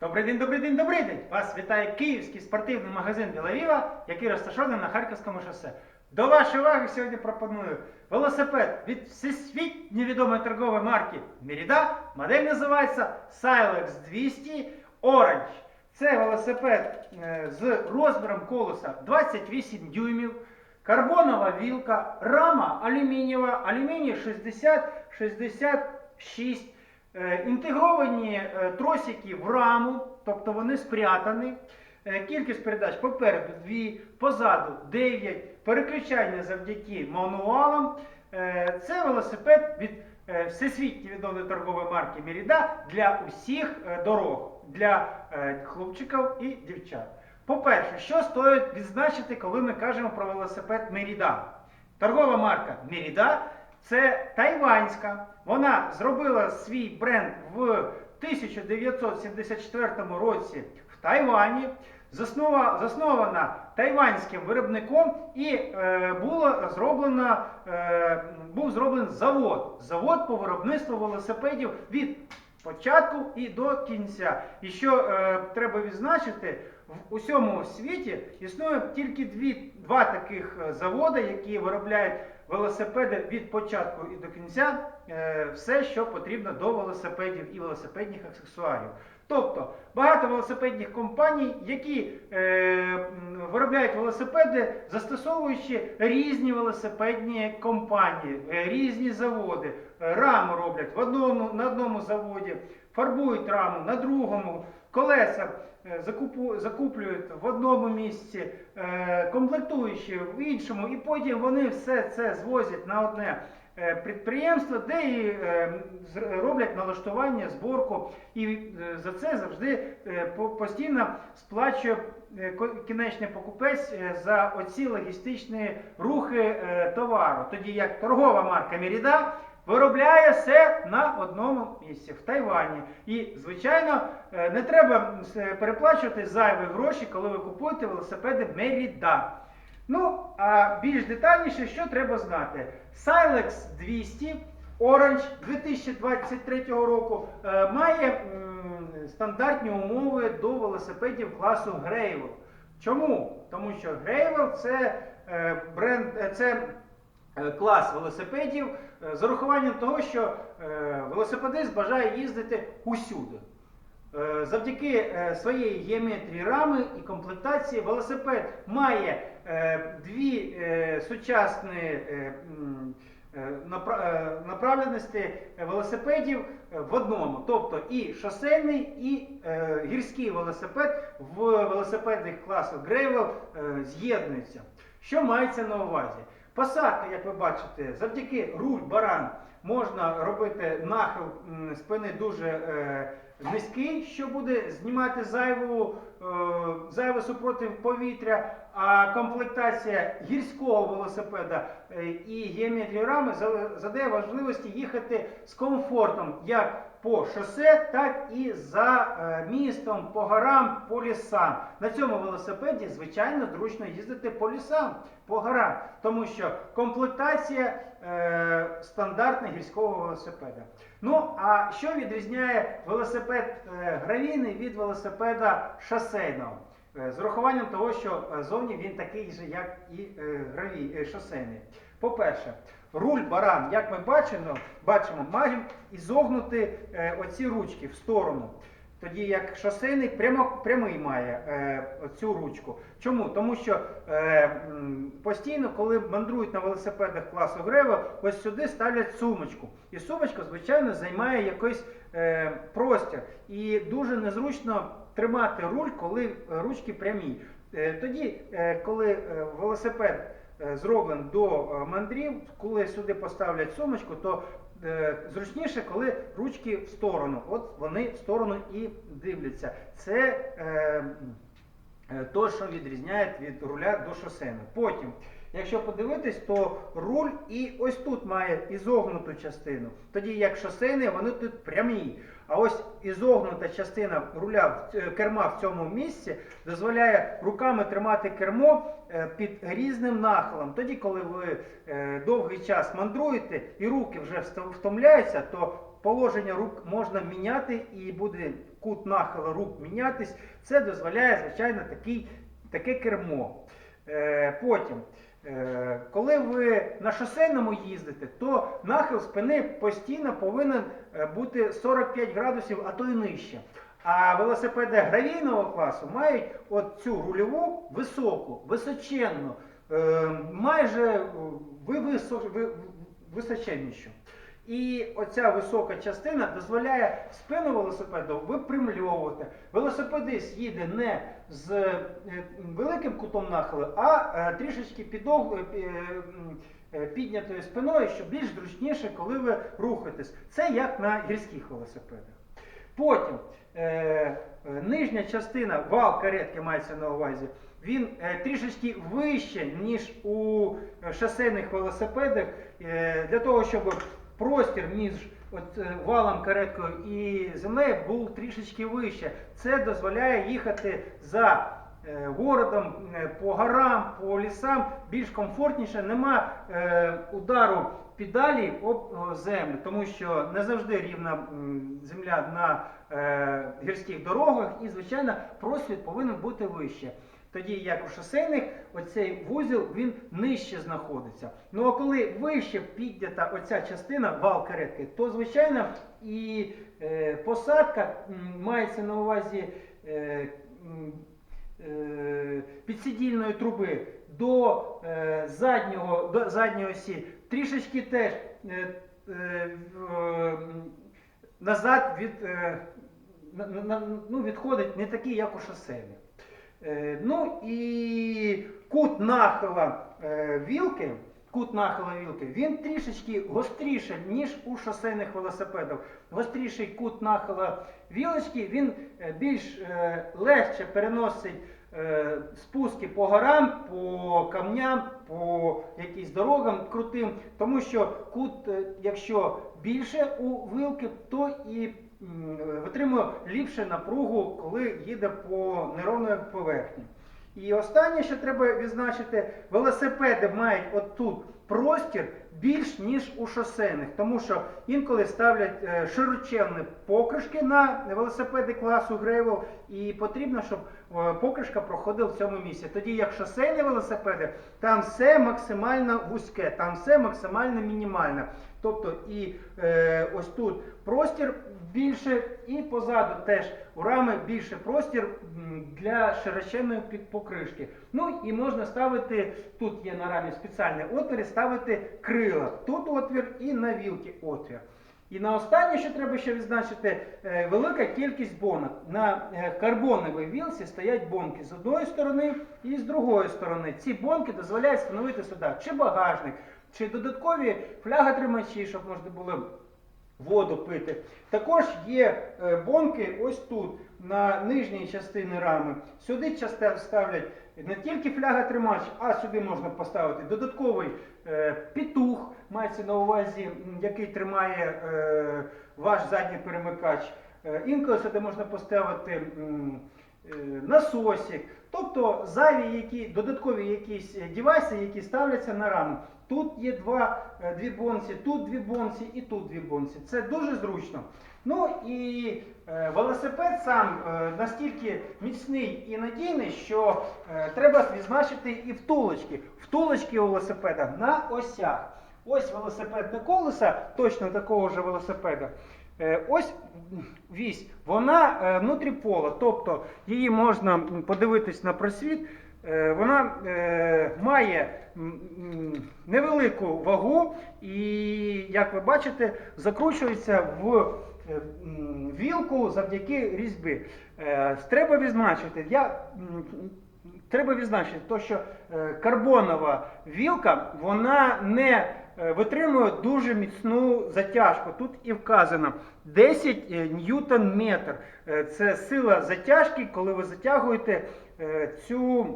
Добрий день, добрий день, добрий день! Вас вітає київський спортивний магазин Білавіва, який розташований на Харківському шосе. До вашої уваги сьогодні пропоную велосипед від всесвітньо відомої торгової марки Merida. Модель називається Silex 200 Orange. Це велосипед е, з розміром колеса 28 дюймів, карбонова вілка, рама алюмінієва, алюміній 60-66. Е, Інтегровані е, тросики в раму, тобто вони спрятані. Е, Кількість передач попереду 2, позаду 9, переключання завдяки мануалам. Це велосипед від всесвітньо відомої торгової марки Merida для усіх дорог, для хлопчиків і дівчат. По-перше, що стоїть відзначити, коли ми кажемо про велосипед Merida? Торгова марка Merida це тайванська. Вона зробила свій бренд в 1974 році в Тайвані. Заснова, заснована тайванським виробником і е, було зроблено, е, був зроблений завод. Завод по виробництву велосипедів від початку і до кінця. І що е, треба відзначити, в усьому світі існує тільки дві, два таких е, заводи, які виробляють велосипеди від початку і до кінця, е, все, що потрібно до велосипедів і велосипедних аксесуарів. Тобто багато велосипедних компаній, які е, виробляють велосипеди, застосовуючи різні велосипедні компанії, е, різні заводи, Е, раму роблять в одному, на одному заводі, фарбують раму на другому, колеса е, закуплюють в одному місці, е, комплектуючі в іншому, і потім вони все це звозять на одне е, підприємство, де і роблять налаштування, зборку, і за це завжди по- постійно сплачує кінечний покупець за оці логістичні рухи товару. Тоді як торгова марка Merida виробляє все на одному місці в Тайвані. І, звичайно, е, не треба е, переплачувати зайві гроші, коли ви купуєте велосипеди Merida. Ну, а більш детальніше, що треба знати? Silex 200 Orange 2023 року е, має стандартні умови до велосипедів класу Gravel. Чому? Тому що Gravel це бренд, це клас велосипедів е, з урахуванням того, що е, велосипедист бажає їздити усюди. Е, Завдяки е, своєї геометрії рами і комплектації велосипед має е, дві е, сучасні е, е, е, направленості велосипедів е, в одному. Тобто і шосейний, і е, гірський велосипед в велосипедних класах е, з'єднуються. Що мається на увазі? Посадка, як ви бачите, завдяки руль баран можна робити нахил спини дуже е, низький, що буде знімати зайву, е, зайвий супротив повітря, а комплектація гірського велосипеда е, і геометрії рами задає важливості їхати з комфортом як по шосе, так і за е, містом, по горам, по лісам. На цьому велосипеді, звичайно, зручно їздити по лісам, по горам, тому що комплектація е, стандартна гірського велосипеда. Ну, а що відрізняє велосипед е, гравійний від велосипеда шосейного? Е, З урахуванням того, що е, зовні він такий же, як і гравій, шосейний. По-перше, руль баран, як ми бачимо, бачимо має ізогнути е, оці ручки в сторону. Тоді як шосейний прямо, прямий має е, цю ручку. Чому? Тому що е, постійно, коли мандрують на велосипедах класу Грево, ось сюди ставлять сумочку. І сумочка, звичайно, займає якийсь е, простір. І дуже незручно тримати руль, коли ручки прямі. Е, тоді, е, коли е, велосипед е, зроблений до е, мандрів, коли сюди поставлять сумочку, то е, зручніше, коли ручки в сторону. От вони в сторону і дивляться. Це е, то, що відрізняє від руля до шосейного. Потім, якщо подивитись, то руль і ось тут має ізогнуту частину. Тоді як шосейний, вони тут прямі. А ось ізогнута частина руля е, керма в цьому місці дозволяє руками тримати кермо е, під різним нахилом. Тоді, коли ви е, довгий час мандруєте і руки вже втомляються, то положення рук можна міняти і буде кут нахилу рук мінятись. Це дозволяє, звичайно, такий, таке кермо. Потім, коли ви на шосейному їздите, то нахил спини постійно повинен е, бути 45 градусів, а то й нижче. А велосипеди гравійного класу мають от цю рульову високу, височенну, е, майже е, ви, висо- ви- височеннішу. І оця висока частина дозволяє спину велосипеду випрямльовувати. Велосипедист їде не з е, великим кутом нахилу, а е, трішечки підог, е, піднятою спиною, що більш зручніше, коли ви рухаєтесь. Це як на гірських велосипедах. Потім нижня частина, вал каретки мається на увазі, він трішечки вище, ніж у шосейних велосипедах, для того, щоб простір між от, е, валом кареткою і землею був трішечки вище. Це дозволяє їхати за е, городом, е, по горам, по лісам більш комфортніше, нема удару педалі об землю, тому що не завжди рівна земля на гірських дорогах, і, звичайно, просвіт повинен бути вище. Тоді, як у шосейних, оцей вузол він нижче знаходиться. Ну а коли вище піднята оця частина вал каретки, то звичайно і е, посадка мається на увазі е, е, підсидільної труби до е, заднього до задньої осі трішечки теж е, е, назад від, е, ну, відходить не такий, як у шосейних. Е, Ну і кут нахила е, вілки, кут нахила вілки, він трішечки гостріше, ніж у шосейних велосипедах. Гостріший кут нахила вілочки, він е, більш легше переносить спуски по горам, по камням, по якісь дорогам крутим, тому що кут, якщо більше у вилки, то і витримує ліпше напругу, коли їде по неровної поверхні. І останнє, що треба відзначити, велосипеди мають отут простір більш ніж у шосейних, тому що інколи ставлять е, широченні покришки на велосипеди класу Грейвел, і потрібно, щоб е, покришка проходила в цьому місці. Тоді як шосейні велосипеди, там все максимально вузьке, там все максимально мінімальне. Тобто і е, ось тут простір більше, і позаду теж у рами більше простір для широченної покришки. Ну і можна ставити, тут є на рамі спеціальні отвори, ставити крила. Тут отвір і на вілки отвір. І на останнє, що треба ще відзначити, е, велика кількість бонок. На е, карбоновій вілці стоять бонки з одної сторони і з другої сторони. Ці бонки дозволяють встановити сюди чи багажник, чи додаткові фляготримачі, щоб можна було воду пити. Також є е, бонки ось тут, на нижній частині рами. Сюди часто ставлять не тільки фляготримач, а сюди можна поставити додатковий е, петух, мається на увазі, який тримає е, ваш задній перемикач. Інколи сюди можна поставити насосик, тобто зайві які, додаткові якісь девайси, які ставляться на раму. Тут є два, е, дві бонці, тут дві бонці і тут дві бонці. Це дуже зручно. Ну і е, велосипед сам е, настільки міцний і надійний, що треба відзначити і втулочки. Втулочки у велосипеда на осях. Ось велосипедне колеса, точно такого ж велосипеда. Ось вісь, вона внутрі пола, тобто її можна подивитись на просвіт. Е, Вона е, має невелику вагу і, як ви бачите, закручується в е, вілку завдяки різьбі. Е, Треба відзначити, я, треба відзначити, то, що карбонова вілка вона не витримує дуже міцну затяжку. Тут і вказано 10 е, ньютон метр. Це сила затяжки, коли ви затягуєте цю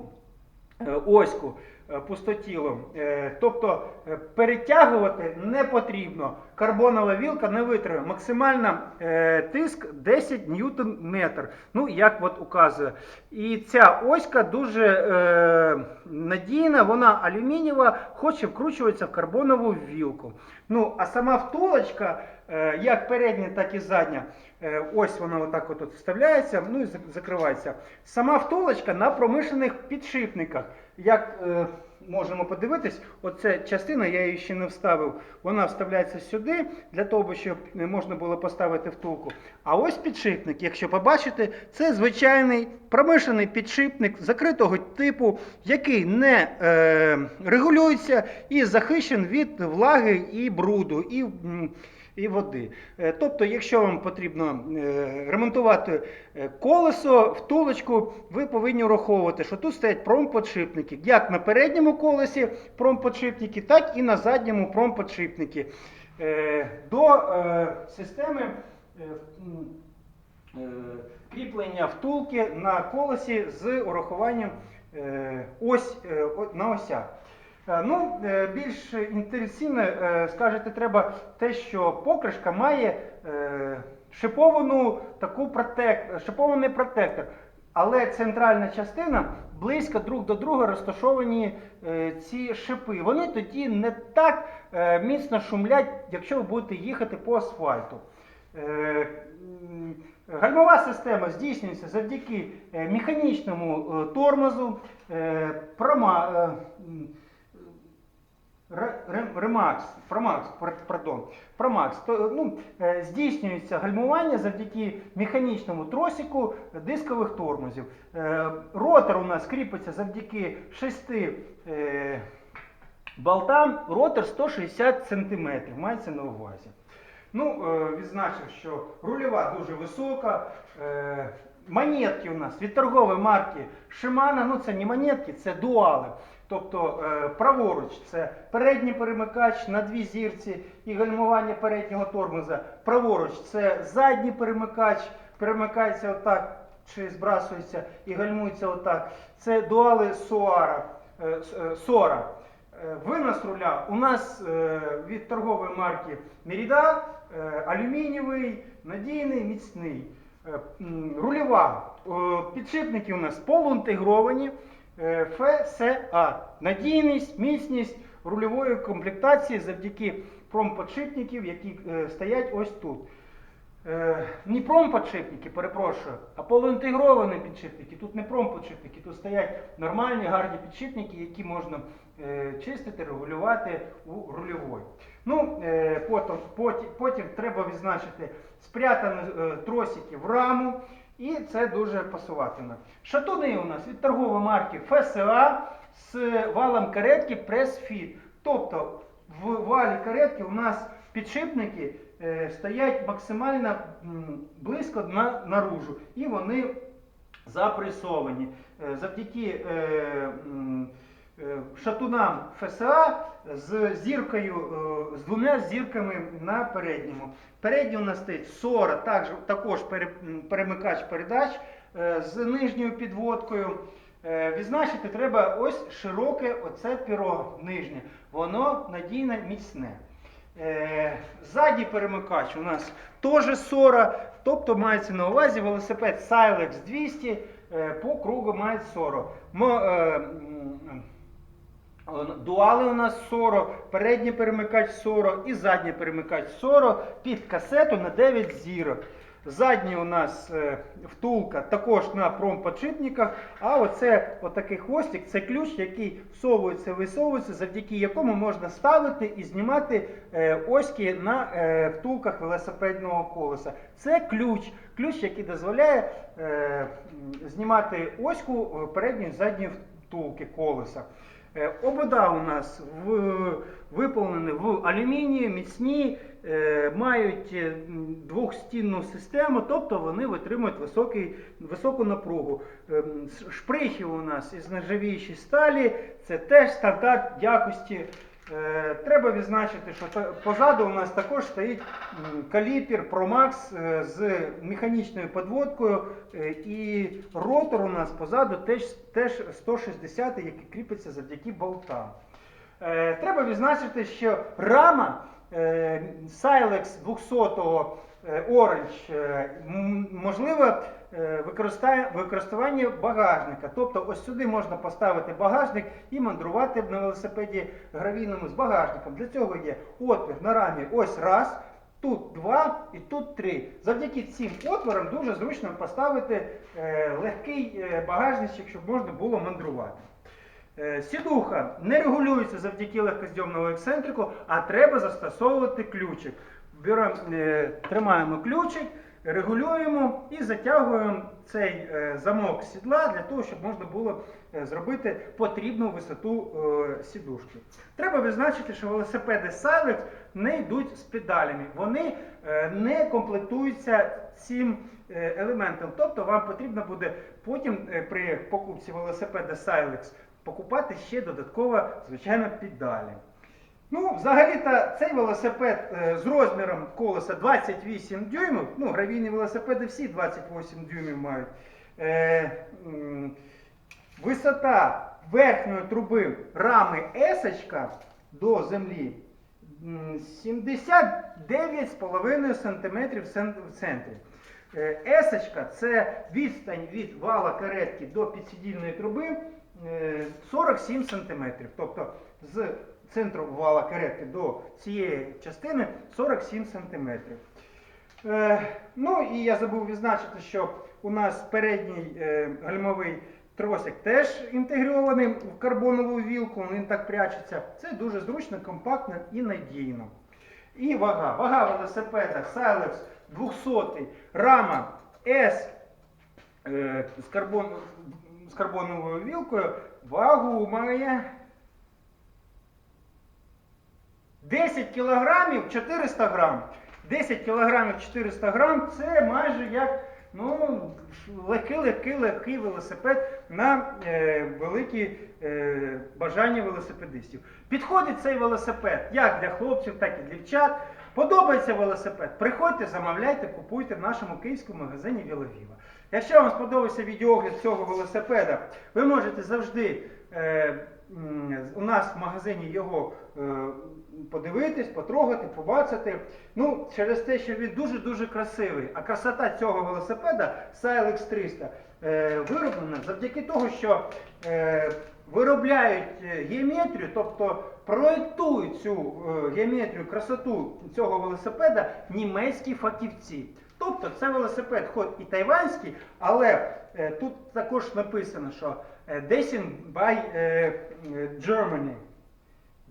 оську. е, пустотілом. Е, Тобто е, перетягувати не потрібно. Карбонова вілка не витримує. Максимальна е, тиск 10 ньютон метр. Ну, як от указує. І ця оська дуже е, надійна, вона алюмінієва, хоч і вкручується в карбонову вілку. Ну, а сама втулочка е, як передня, так і задня. Е, Ось вона отак от вставляється, ну і закривається. Сама втулочка на промишлених підшипниках. Як е, можемо подивитись, оця частина, я її ще не вставив, вона вставляється сюди, для того, щоб можна було поставити втулку. А ось підшипник, якщо побачите, це звичайний промишлений підшипник закритого типу, який не е, регулюється і захищен від влаги і бруду. І, м, і води. Е, Тобто, якщо вам потрібно е, ремонтувати е, колесо, втулочку, ви повинні враховувати, що тут стоять промподшипники. Як на передньому колесі промподшипники, так і на задньому промподшипники. До системи кріплення втулки на колесі з урахуванням ось на осях. Е, Ну, е, більш інтенсивно е, скажете, треба те, що покришка має шиповану таку протек... шипований протектор. Але центральна частина близько друг до друга розташовані е, ці шипи. Вони тоді не так е, міцно шумлять, якщо ви будете їхати по асфальту. Е, Гальмова система здійснюється завдяки механічному тормозу, е, прома, е, Ремакс, Промакс, пардон, Промакс, то, ну, е, здійснюється гальмування завдяки механічному тросику дискових тормозів. Е, Ротор у нас кріпиться завдяки шести е, болтам, ротор 160 см, мається на увазі. Ну, відзначив, що рульова дуже висока. Монетки у нас від торгової марки Shimano, ну це не монетки, це дуали. Тобто е, праворуч це передній перемикач на дві зірці і гальмування переднього тормоза. Праворуч це задній перемикач, перемикається отак чи збрасується і гальмується отак. Це дуали Суара, е, е, Сора. Винос руля у нас від торгової марки е, алюмінієвий, надійний, міцний. Рульова. Підшипники у нас полуінтегровані. Е, ФСА. Надійність, міцність рульової комплектації завдяки промподшипників, які е, стоять ось тут. Е, не промподшипники, перепрошую, а полуінтегровані підшипники. Тут не промподшипники, тут стоять нормальні гарні підшипники, які можна чистити, регулювати у рульової. Ну, потім, потім, потім треба відзначити спрятані тросики в раму, і це дуже пасуватиме. Шатуни у нас від торгової марки ФСА з валом каретки Fit. Тобто в валі каретки у нас підшипники е, стоять максимально близько на, наружу і вони запресовані. Е, завдяки е, шатунам ФСА з зіркою, е, з двома зірками на передньому. Передній у нас стоїть 40, також, також перемикач передач е, з нижньою підводкою. Е, Відзначити треба ось широке оце піро нижнє. Воно надійне міцне. Е, Задній перемикач у нас теж 40, тобто мається на увазі велосипед Silex 200 е, по кругу має 40. Дуали у нас 40, передній перемикач 40 і задній перемикач 40 під касету на 9 зірок. Задній у нас е, втулка також на промподшипниках, а оце отакий хвостик це ключ, який всовується, висовується, завдяки якому можна ставити і знімати е, оськи на е, втулках велосипедного колеса. Це ключ, ключ, який дозволяє е, знімати оську е, передньої і задньої втулки колеса. Е, Обода у нас в, виповнені в алюмінії, міцні, е, мають е, двохстінну систему, тобто вони витримують високий, високу напругу. Шприхи у нас із нержавіючої сталі, це теж стандарт якості. Е, Треба відзначити, що позаду у нас також стоїть каліпер ProMax е, з механічною подводкою, е, і ротор у нас позаду теж 160, який кріпиться завдяки болтам. Е, Треба відзначити, що рама Silex 200 е, Orange можливо е, використання багажника. Тобто ось сюди можна поставити багажник і мандрувати на велосипеді гравійному з багажником. Для цього є отвір на рамі ось раз. Тут два і тут три. Завдяки цим отворам дуже зручно поставити е, легкий багажничок, щоб можна було мандрувати. Е, Сідуха не регулюється завдяки легкозйомному ексцентрику, а треба застосовувати ключик. Беремо, е, тримаємо ключик, регулюємо і затягуємо цей е, замок сідла для того, щоб можна було зробити потрібну висоту сідушки. Треба визначити, що велосипеди Silex не йдуть з педалями. Вони не комплектуються цим елементом. Тобто вам потрібно буде потім при покупці велосипеда Silex покупати ще додатково, звичайно, педалі. Ну, взагалі-то цей велосипед е, з розміром колеса 28 дюймів, ну, гравійні велосипеди всі 28 дюймів мають. Е, висота верхньої труби рами есочка до землі 79,5 см в центрі. Е, Есочка це відстань від вала каретки до підсидільної труби 47 см. Тобто з центру вала каретки до цієї частини 47 см. Е, ну і я забув відзначити, що у нас передній е, гальмовий тросик теж інтегрований в карбонову вілку, він так прячеться. Це дуже зручно, компактно і надійно. І вага. Вага велосипеда Silex 200 рама S е, з, карбон, з карбоновою вілкою. Вагу має 10 кілограмів 400 грам. 10 кілограмів 400 грам це майже як ну, легкий, легкий, легкий велосипед на е, великі е, бажання велосипедистів. Підходить цей велосипед як для хлопців, так і для дівчат. Подобається велосипед. Приходьте, замовляйте, купуйте в нашому київському магазині Віловіва. Якщо вам сподобався відеогляд цього велосипеда, ви можете завжди е, у нас в магазині його е, подивитись, потрогати, побачити. Ну, через те, що він дуже-дуже красивий. А красота цього велосипеда Silex 300 е, вироблена завдяки того, що е, виробляють е, геометрію, тобто проєктують цю е, геометрію, красоту цього велосипеда німецькі фахівці. Тобто це велосипед хоч і тайванський, але е, тут також написано, що е, Design by Germany.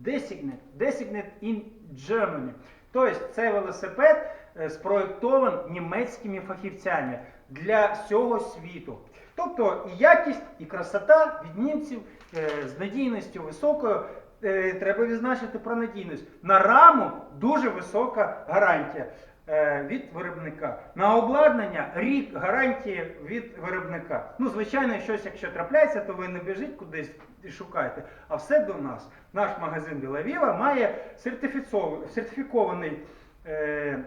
Designate, designate in Germany. Тобто цей велосипед спроєктований німецькими фахівцями для всього світу. Тобто і якість, і красота від німців з надійністю високою. Е, Треба відзначити про надійність. На раму дуже висока гарантія е, від виробника. На обладнання рік гарантії від виробника. Ну, звичайно, щось, якщо трапляється, то ви не біжіть кудись і шукайте. А все до нас. Наш магазин Білавіва має сертифікований е,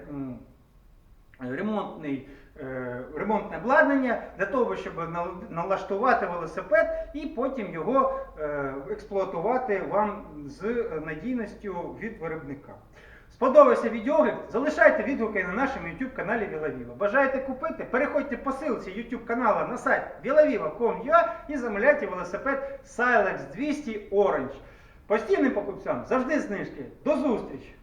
ремонтний. Е, Ремонтне обладнання для того, щоб налаштувати велосипед і потім його е, експлуатувати вам з надійністю від виробника. Сподобався відеогляд? Залишайте відгуки на нашому YouTube каналі Вілавіва. Бажаєте купити? Переходьте по ссылці YouTube каналу на сайт vilaviva.com.ua і замовляйте велосипед Silex 200 Orange. Постійним покупцям завжди знижки. До зустрічі!